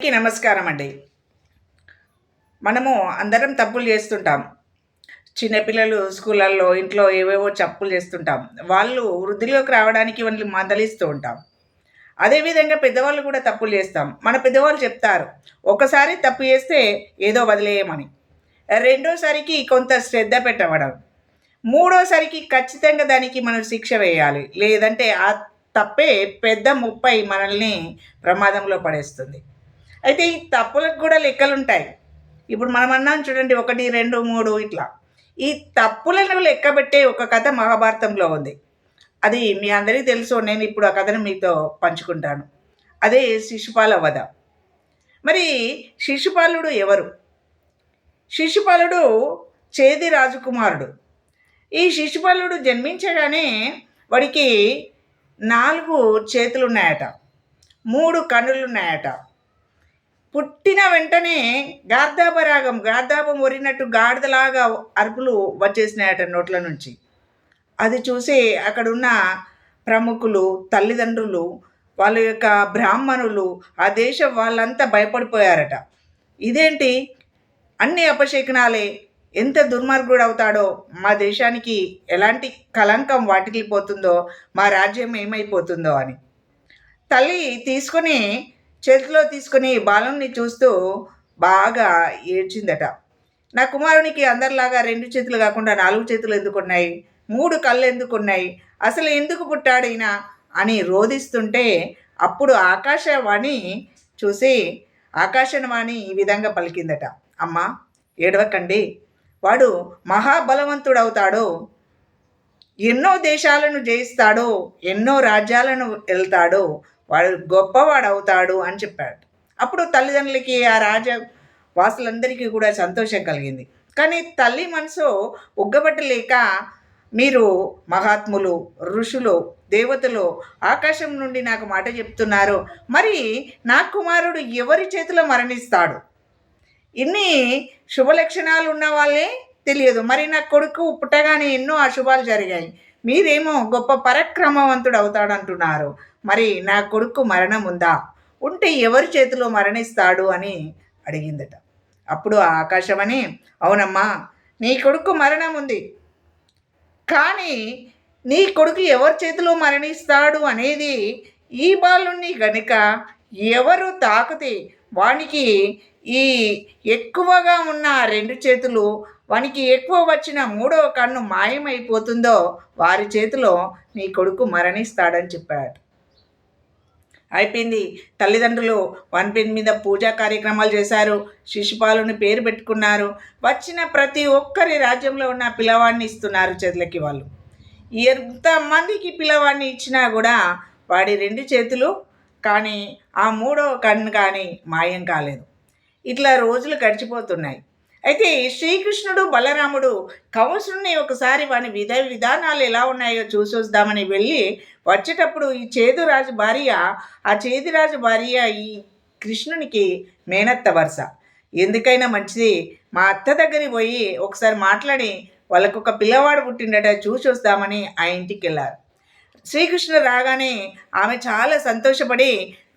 అందరికీ నమస్కారం అండి. మనము అందరం తప్పులు చేస్తుంటాం. చిన్నపిల్లలు స్కూళ్ళల్లో ఇంట్లో ఏవేవో తప్పులు చేస్తుంటాం. వాళ్ళు వృద్ధిలోకి రావడానికి వాళ్ళని మందలిస్తూ ఉంటాం. అదేవిధంగా పెద్దవాళ్ళు కూడా తప్పులు చేస్తాం. మన పెద్దవాళ్ళు చెప్తారు ఒకసారి తప్పు చేస్తే ఏదో వదిలేయమని. రెండోసారికి కొంత శ్రద్ధ పెట్టవడం. మూడోసారికి ఖచ్చితంగా దానికి మనం శిక్ష వేయాలి. లేదంటే ఆ తప్పే పెద్ద ముప్పై మనల్ని ప్రమాదంలో పడేస్తుంది. అయితే ఈ తప్పులకు కూడా లెక్కలు ఉంటాయి ఇప్పుడు మనం అన్నాం చూడండి ఒకటి రెండు మూడు ఇట్లా. ఈ తప్పులను లెక్కబెట్టే ఒక కథ మహాభారతంలో ఉంది. అది మీ అందరికీ తెలుసు నేను ఇప్పుడు ఆ కథను మీతో పంచుకుంటాను. అదే శిశుపాల వధ. మరి శిశుపాలుడు ఎవరు? శిశుపాలుడు చేది రాజకుమారుడు. ఈ శిశుపాలుడు జన్మించగానే వాడికి నాలుగు చేతులు ఉన్నాయట మూడు కన్నులు ఉన్నాయట పుట్టిన వెంటనే గార్ధాపరాగం గార్ధాపం ఒరినట్టు గాడిదలాగా అరుపులు వచ్చేసినాయట నోట్ల నుంచి. అది చూసి అక్కడున్న ప్రముఖులు తల్లిదండ్రులు వాళ్ళ యొక్క బ్రాహ్మణులు ఆ దేశం వాళ్ళంతా భయపడిపోయారట. ఇదేంటి? అన్ని అపశకునాలే. ఎంత దుర్మార్గుడు అవుతాడో మా దేశానికి ఎలాంటి కలంకం వాటికిపోతుందో మా రాజ్యం ఏమైపోతుందో అని. తల్లి తీసుకొని చేతిలో తీసుకుని బాలుని చూస్తూ బాగా ఏడ్చిందట. నా కుమారునికి అందరిలాగా రెండు చేతులు కాకుండా నాలుగు చేతులు ఎందుకున్నాయి? మూడు కళ్ళు ఎందుకున్నాయి? అసలు ఎందుకు పుట్టాడైనా అని రోధిస్తుంటే అప్పుడు ఆకాశవాణి చూసి ఆకాశవాణి ఈ విధంగా పలికిందట. అమ్మ ఏడవకండి. వాడు మహాబలవంతుడవుతాడు. ఎన్నో దేశాలను జయిస్తాడు. ఎన్నో రాజ్యాలను వెళ్తాడు. వాడు గొప్పవాడు అవుతాడు అని చెప్పాడు. అప్పుడు తల్లిదండ్రులకి ఆ రాజ వాసులందరికీ కూడా సంతోషం కలిగింది. కానీ తల్లి మనసు ఉగ్గబట్టలేక మీరు మహాత్ములు ఋషులు దేవతలు ఆకాశం నుండి నాకు మాట చెప్తున్నారు. మరి నా కుమారుడు ఎవరి చేతిలో మరణిస్తాడు? ఇన్ని శుభలక్షణాలు ఉన్న వాళ్ళే తెలియదు. మరి నా కొడుకు పుట్టగానే ఎన్నో అశుభాలు జరిగాయి. మీరేమో గొప్ప పరక్రమవంతుడు అవుతాడంటున్నారు మరి నా కొడుకు మరణం ఉందా ఉంటే ఎవరి చేతిలో మరణిస్తాడు అని అడిగిందట. అప్పుడు ఆకాశమని అవునమ్మా నీ కొడుకు మరణం ఉంది కానీ నీ కొడుకు ఎవరి చేతిలో మరణిస్తాడు అనేది ఈ బాలుణ్ణి గనుక ఎవరు తాకితే వానికి ఈ ఎక్కువగా ఉన్న రెండు చేతులు వానికి ఎక్కువ వచ్చిన మూడవ కన్ను మాయమైపోతుందో వారి చేతిలో నీ కొడుకు మరణిస్తాడని చెప్పాడు అయిపోయింది. తల్లిదండ్రులు వన్ పెన్ మీద పూజా కార్యక్రమాలు చేశారు. శిశుపాలుని పేరు పెట్టుకున్నారు. వచ్చిన ప్రతి ఒక్కరి రాజ్యంలో ఉన్న పిల్లవాడిని ఇస్తున్నారు చేతులకి వాళ్ళు. ఎంతమందికి పిల్లవాడిని ఇచ్చినా కూడా వాడి రెండు చేతులు కానీ ఆ మూడో కన్ను కానీ మాయం కాలేదు. ఇట్లా రోజులు గడిచిపోతున్నాయి. అయితే శ్రీకృష్ణుడు బలరాముడు కంసుని ఒకసారి వాని విధ విధానాలు ఎలా ఉన్నాయో చూసొద్దామని వెళ్ళి వచ్చేటప్పుడు ఈ చేదురాజు భార్య ఆ చేదురాజు భార్య ఈ కృష్ణునికి మేనత్త వరుస. ఎందుకైనా మంచిది మా అత్త దగ్గరికి పోయి ఒకసారి మాట్లాడి వాళ్ళకు ఒక పిల్లవాడు పుట్టిండట చూసి వస్తామని ఆ ఇంటికి వెళ్ళారు. శ్రీకృష్ణుడు రాగానే ఆమె చాలా సంతోషపడి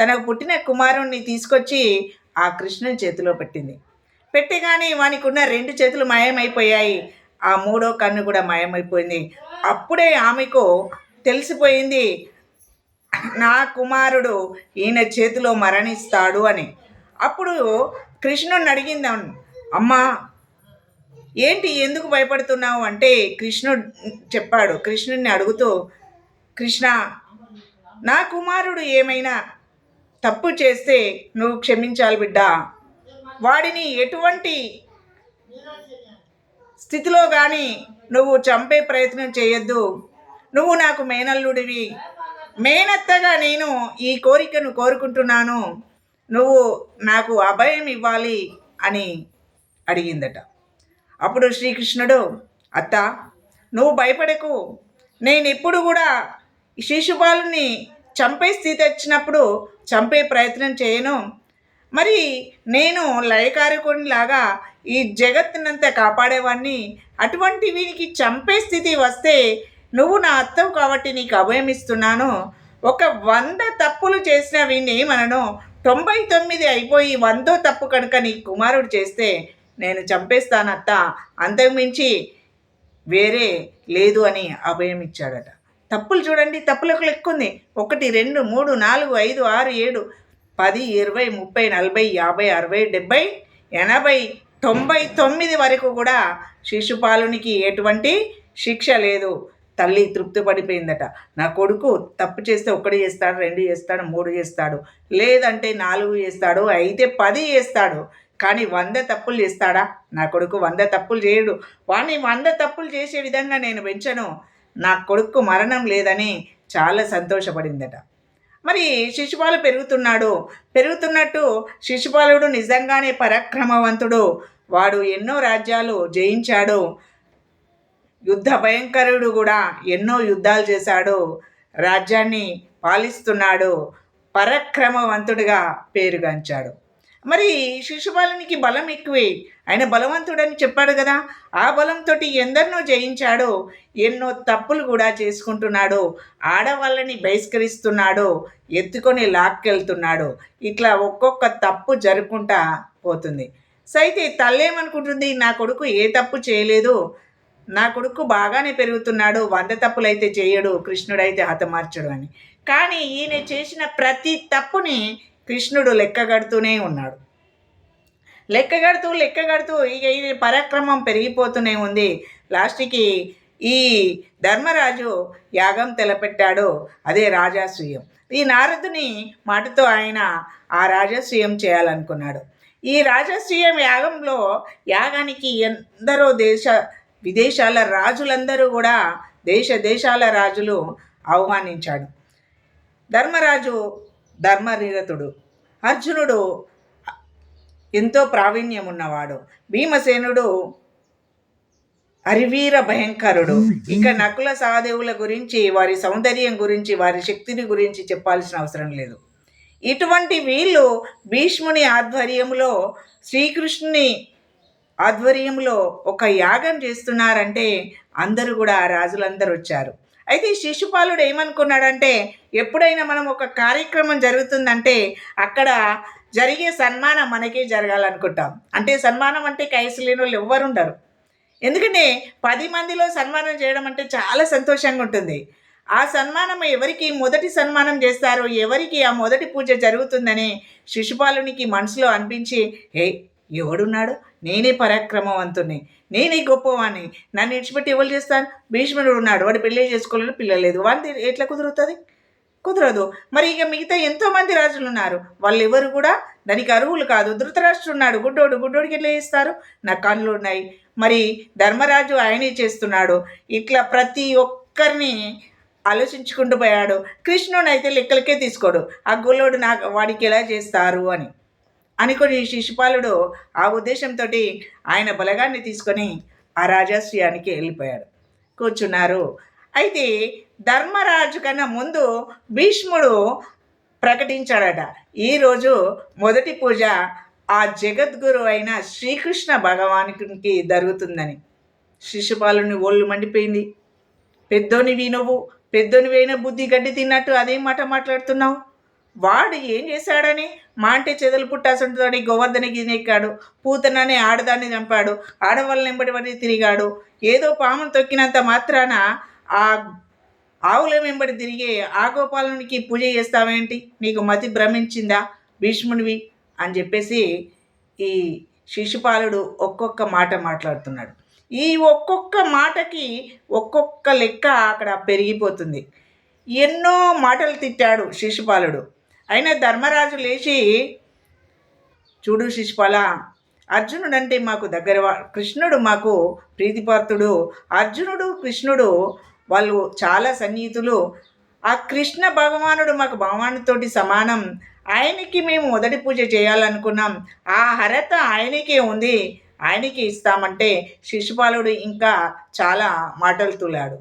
తనకు పుట్టిన కుమారుణ్ణి తీసుకొచ్చి ఆ కృష్ణుని చేతిలో పెట్టింది. పెట్టగానే వానికి ఉన్న రెండు చేతులు మాయమైపోయాయి. ఆ మూడో కన్ను కూడా మాయమైపోయింది. అప్పుడే ఆమెకు తెలిసిపోయింది నా కుమారుడు ఈయన చేతిలో మరణిస్తాడు అని. అప్పుడు కృష్ణుడిని అడిగింది అమ్మా ఏంటి ఎందుకు భయపడుతున్నావు? అంటే కృష్ణుడు చెప్పాడు. కృష్ణుడిని అడుగుతూ కృష్ణ నా కుమారుడు ఏమైనా తప్పు చేస్తే నువ్వు క్షమించాలి బిడ్డ. వాడిని ఎటువంటి స్థితిలో కానీ నువ్వు చంపే ప్రయత్నం చేయొద్దు. నువ్వు నాకు మేనల్లుడివి. మేనత్తగా నేను ఈ కోరికను కోరుకుంటున్నాను. నువ్వు నాకు అభయం ఇవ్వాలి అని అడిగిందట. అప్పుడు శ్రీకృష్ణుడు అత్త నువ్వు భయపడకు. నేను ఎప్పుడు కూడా శిశుపాలుని చంపే స్థితి వచ్చినప్పుడు చంపే ప్రయత్నం చేయను. మరి నేను లయకారకునిలాగా ఈ జగత్తునంతా కాపాడేవాడిని అటువంటి వీనికి చంపే స్థితి వస్తే నువ్వు నా అత్తవు కాబట్టి నీకు అభయమిస్తున్నాను ఒక వంద తప్పులు చేసిన వీణ్ణి మనను తొంభై తొమ్మిది అయిపోయి వందో తప్పు కనుక నీ కుమారుడు చేస్తే నేను చంపేస్తానత్త. అంతకుమించి వేరే లేదు అని అభయం ఇచ్చాడట. తప్పులు చూడండి తప్పులకు లెక్కుంది. ఒకటి రెండు మూడు నాలుగు ఐదు ఆరు ఏడు పది ఇరవై ముప్పై నలభై యాభై అరవై డెబ్బై ఎనభై తొంభై తొమ్మిది వరకు కూడా శిశుపాలునికి ఎటువంటి శిక్ష లేదు. తల్లి తృప్తి పడిపోయిందట. నా కొడుకు తప్పు చేస్తే ఒకటి చేస్తాడు రెండు చేస్తాడు మూడు చేస్తాడు. లేదంటే నాలుగు చేస్తాడు అయితే పది చేస్తాడు. కానీ వంద తప్పులు చేస్తాడా? నా కొడుకు వంద తప్పులు చేయడు. వాడిని వంద తప్పులు చేసే విధంగా నేను పెంచను. నా కొడుకు మరణం లేదని చాలా సంతోషపడిందట. మరి శిశుపాలు పెరుగుతున్నాడు. పెరుగుతున్నట్టు శిశుపాలుడు నిజంగానే పరాక్రమవంతుడు. వాడు ఎన్నో రాజ్యాలు జయించాడు. యుద్ధ భయంకరుడు కూడా ఎన్నో యుద్ధాలు చేశాడు. రాజ్యాన్ని పాలిస్తున్నాడు. పరాక్రమవంతుడిగా పేరుగాంచాడు. మరి శిశుపాలునికి బలం ఎక్కువే. ఆయన బలవంతుడని చెప్పాడు కదా. ఆ బలంతో ఎందరినో జయించాడో ఎన్నో తప్పులు కూడా చేసుకుంటున్నాడో ఆడవాళ్ళని బహిష్కరిస్తున్నాడో ఎత్తుకొని లాక్కెళ్తున్నాడో ఇట్లా ఒక్కొక్క తప్పు జరుపుకుంటా పోతుంది. సో అయితే తల్లేమనుకుంటుంది నా కొడుకు ఏ తప్పు చేయలేదు నా కొడుకు బాగానే పెరుగుతున్నాడు వంద తప్పులైతే చేయడు కృష్ణుడైతే హతమార్చడు అని. కానీ ఈయన చేసిన ప్రతి తప్పుని కృష్ణుడు లెక్కగడుతూనే ఉన్నాడు. లెక్కగడుతూ లెక్కగడుతూ ఇక ఇది పరాక్రమం పెరిగిపోతూనే ఉంది. లాస్ట్కి ఈ ధర్మరాజు యాగం తెలపెట్టాడు. అదే రాజాస్వీయం ఈ నారదుని మాటతో ఆయన ఆ రాజశ్రీయం చేయాలనుకున్నాడు. ఈ రాజశ్రీయం యాగంలో యాగానికి ఎందరో దేశ విదేశాల రాజులందరూ కూడా దేశ దేశాల రాజులు ఆహ్వానించాడు. ధర్మరాజు ధర్మనిరతుడు. అర్జునుడు ఎంతో ప్రావీణ్యం ఉన్నవాడు భీమసేనుడు అరివీర భయంకరుడు. ఇక నకుల సహదేవుల గురించి వారి సౌందర్యం గురించి వారి శక్తిని గురించి చెప్పాల్సిన అవసరం లేదు. ఇటువంటి వీళ్ళు భీష్ముని ఆధ్వర్యంలో శ్రీకృష్ణుని ఆధ్వర్యంలో ఒక యాగం చేస్తున్నారంటే అందరూ కూడా రాజులందరూ వచ్చారు. అయితే ఈ శిశుపాలుడు ఏమనుకున్నాడంటే ఎప్పుడైనా మనం ఒక కార్యక్రమం జరుగుతుందంటే అక్కడ జరిగే సన్మానం మనకే జరగాలనుకుంటాం. అంటే సన్మానం అంటే కైసలేని వాళ్ళు ఎవ్వరుండరు. ఎందుకంటే పది మందిలో సన్మానం చేయడం అంటే చాలా సంతోషంగా ఉంటుంది. ఆ సన్మానం ఎవరికి మొదటి సన్మానం చేస్తారో ఎవరికి ఆ మొదటి పూజ జరుగుతుందని శిశుపాలునికి మనసులో అనిపించి హే ఎవడున్నాడు? నేనే పరాక్రమవంతుని నేనే గొప్పవాణ్ణి. నన్ను ఇడిచిపెట్టి ఎవరు చేస్తాను భీష్ముడు ఉన్నాడు. వాడు పెళ్ళి చేసుకోలేదు పిల్లలేదు వాడి ఎట్లా కుదురుతుంది? కుదరదు. మరి ఇక మిగతా ఎంతోమంది రాజులు ఉన్నారు. వాళ్ళు ఎవరు కూడా? దానికి అర్హులు కాదు. ధృతరాష్ట్రుడు ఉన్నాడు. గుడ్డోడు. గుడ్డోడికి ఎట్లా చేస్తారు? నా కళ్ళు ఉన్నాయి. మరి ధర్మరాజు ఆయనే చేస్తున్నాడు. ఇట్లా ప్రతి ఒక్కరిని ఆలోచించుకుంటూ పోయాడు. కృష్ణుని అయితే లెక్కలకే తీసుకోడు. ఆ గుల్లోడు నాకు వాడికి ఎలా చేస్తారు అని. అనుకుని శిశుపాలుడు ఆ ఉద్దేశంతో ఆయన బలగాన్ని తీసుకొని ఆ రాజాశ్రయానికి వెళ్ళిపోయాడు. కూర్చున్నారు. అయితే ధర్మరాజు కన్నా ముందు భీష్ముడు ప్రకటించాడట. ఈరోజు మొదటి పూజ ఆ జగద్గురు అయిన శ్రీకృష్ణ భగవానికి జరుగుతుందని. శిశుపాలుని ఒళ్ళు మండిపోయింది. పెద్దోనివి నువ్వు పెద్దోనివైన బుద్ధి గడ్డి తిన్నట్టు అదేం మాట మాట్లాడుతున్నావు? వాడు ఏం చేశాడని? మా చెదలు పుట్టాసుంటుందని గోవర్ధన గినెక్కాడు పూతనని ఆడదాన్ని చంపాడు. ఆడవాళ్ళని వెంబడి తిరిగాడు. ఏదో పామును తొక్కినంత మాత్రాన ఆ ఆవుల వెంబడి తిరిగే ఆ గోపాలునికి పూజ చేస్తావేంటి? నీకు మతి భ్రమించిందా? భీష్మునివి అని చెప్పేసి ఈ శిశుపాలుడు ఒక్కొక్క మాట మాట్లాడుతున్నాడు. ఈ ఒక్కొక్క మాటకి ఒక్కొక్క లెక్క అక్కడ పెరిగిపోతుంది. ఎన్నో మాటలు తిట్టాడు శిశుపాలుడు. అయినా ధర్మరాజు లేచి చూడు శిశుపాల అర్జునుడు అంటే మాకు దగ్గర కృష్ణుడు మాకు ప్రీతిపాత్రుడు. అర్జునుడు కృష్ణుడు వాళ్ళు చాలా సన్నిహితులు. ఆ కృష్ణ భగవానుడు మాకు భగవానుతోటి సమానం. ఆయనకి మేము మొదటి పూజ చేయాలనుకున్నాం. ఆ హరత ఆయనకే ఉంది. ఆయనకి ఇస్తామంటే శిశుపాలుడు ఇంకా చాలా మాటలు తులాడు.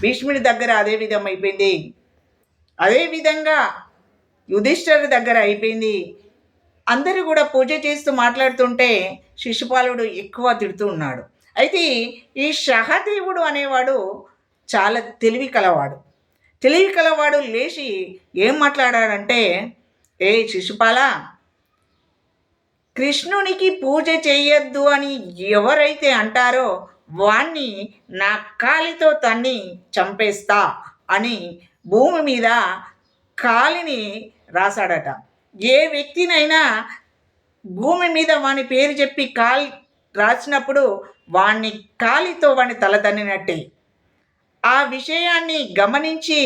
భీష్ముడి దగ్గర అదే విధం అయిపోయింది. అదేవిధంగా యుధిష్ఠరు దగ్గర అయిపోయింది. అందరూ కూడా పూజ చేస్తూ మాట్లాడుతుంటే శిశుపాలుడు ఎక్కువ తిడుతూ ఉన్నాడు. అయితే ఈ సహదేవుడు అనేవాడు చాలా తెలివి కలవాడు. తెలివి కలవాడు లేచి ఏం మాట్లాడాడంటే ఏ శిశుపాల కృష్ణునికి పూజ చేయొద్దు అని ఎవరైతే అంటారో వాణ్ణి నా కాలితో తన్ని చంపేస్తా అని భూమి మీద కాలిని రాశాడట. ఏ వ్యక్తినైనా భూమి మీద వాని పేరు చెప్పి కాలి రాసినప్పుడు వాణ్ణి కాలితో వాని తలదన్నినట్టే ఆ విషయాన్ని గమనించి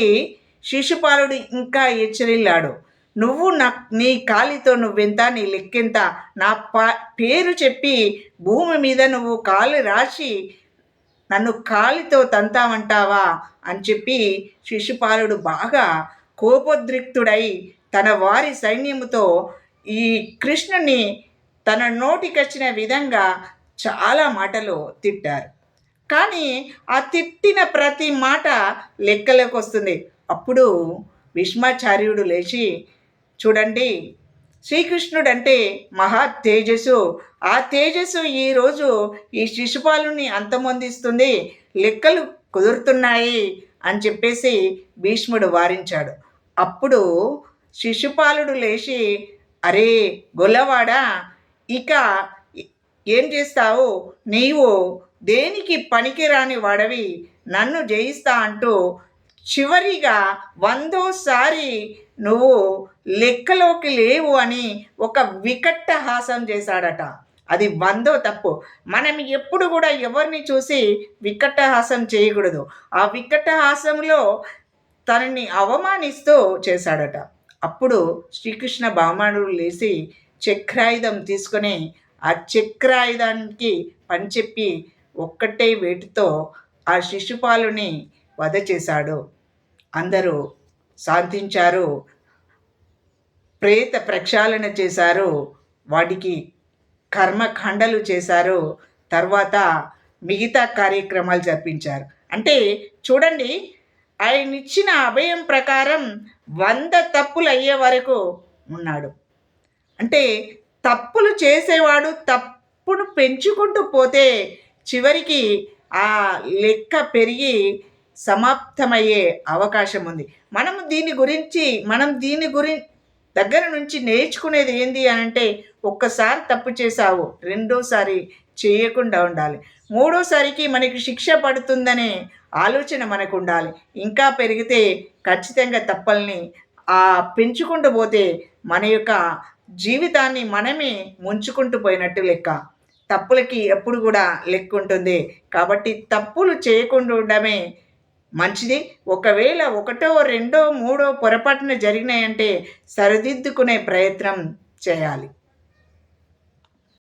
శిశుపాలుడు ఇంకా హెచ్చరిల్లాడు. నువ్వు నా నీ కాలితో నువ్వెంత నీ లెక్కెంత నా పా పేరు చెప్పి భూమి మీద నువ్వు కాలు రాసి నన్ను కాలితో తంతామంటావా అని చెప్పి శిశుపాలుడు బాగా కోపోద్రిక్తుడై తన వారి సైన్యముతో ఈ కృష్ణుని తన నోటికొచ్చిన విధంగా చాలా మాటలు తిట్టారు. కానీ ఆ తిట్టిన ప్రతి మాట లెక్కలోకి వస్తుంది. అప్పుడు భీష్మాచార్యుడు లేచి చూడండి శ్రీకృష్ణుడు అంటే మహా తేజస్సు. ఆ తేజస్సు ఈరోజు ఈ శిశుపాలుని అంతమొందిస్తుంది. లెక్కలు కుదురుతున్నాయి అని చెప్పేసి భీష్ముడు వారించాడు. అప్పుడు శిశుపాలుడు లేచి అరే గొల్లవాడా ఇక ఏం చేస్తావు? నీవు దేనికి పనికిరాని వాడవి? నన్ను జయిస్తా అంటూ చివరిగా వందోసారి నువ్వు లెక్కలోకి లేవు అని ఒక వికట్ట హాసం చేశాడట. అది వందో తప్పు. మనం ఎప్పుడు కూడా ఎవరిని చూసి వికట్ట హాసం చేయకూడదు. ఆ వికట్ట హాసంలో తనని అవమానిస్తూ చేశాడట. అప్పుడు శ్రీకృష్ణ భామానుడు లేచి చక్రాయుధం తీసుకొని ఆ చక్రాయుధానికి పనిచెప్పి ఒక్కటే వేటితో ఆ శిశుపాలుని వధ చేశాడు. అందరూ శాంతించారు. ప్రేత ప్రక్షాళన చేశారు. వాటికి కర్మఖండలు చేశారు. తర్వాత మిగతా కార్యక్రమాలు జరిపించారు. అంటే చూడండి ఆయన ఇచ్చిన అభయం ప్రకారం వంద తప్పులు అయ్యే వరకు ఉన్నాడు. అంటే తప్పులు చేసేవాడు తప్పును పెంచుకుంటూ పోతే చివరికి ఆ లెక్క పెరిగి సమాప్తమయ్యే అవకాశం ఉంది. మనం దీని గురించి మనం దీని గురి దగ్గర నుంచి నేర్చుకునేది ఏంది అని అంటే ఒక్కసారి తప్పు చేసావు రెండోసారి చేయకుండా ఉండాలి. మూడోసారికి మనకి శిక్ష పడుతుందనే ఆలోచన మనకు ఉండాలి ఇంకా పెరిగితే ఖచ్చితంగా తప్పల్ని ఆ పెంచుకుంటూ పోతే మన యొక్క జీవితాన్ని మనమే ముంచుకుంటూ పోయినట్టు లెక్క. తప్పులకి ఎప్పుడు కూడా లెక్క ఉంటుంది కాబట్టి తప్పులు చేయకుండా ఉండడమే మంచిది. ఒకవేళ ఒకటో రెండో మూడో పొరపాటున జరిగినాయంటే సరిదిద్దుకునే ప్రయత్నం చేయాలి.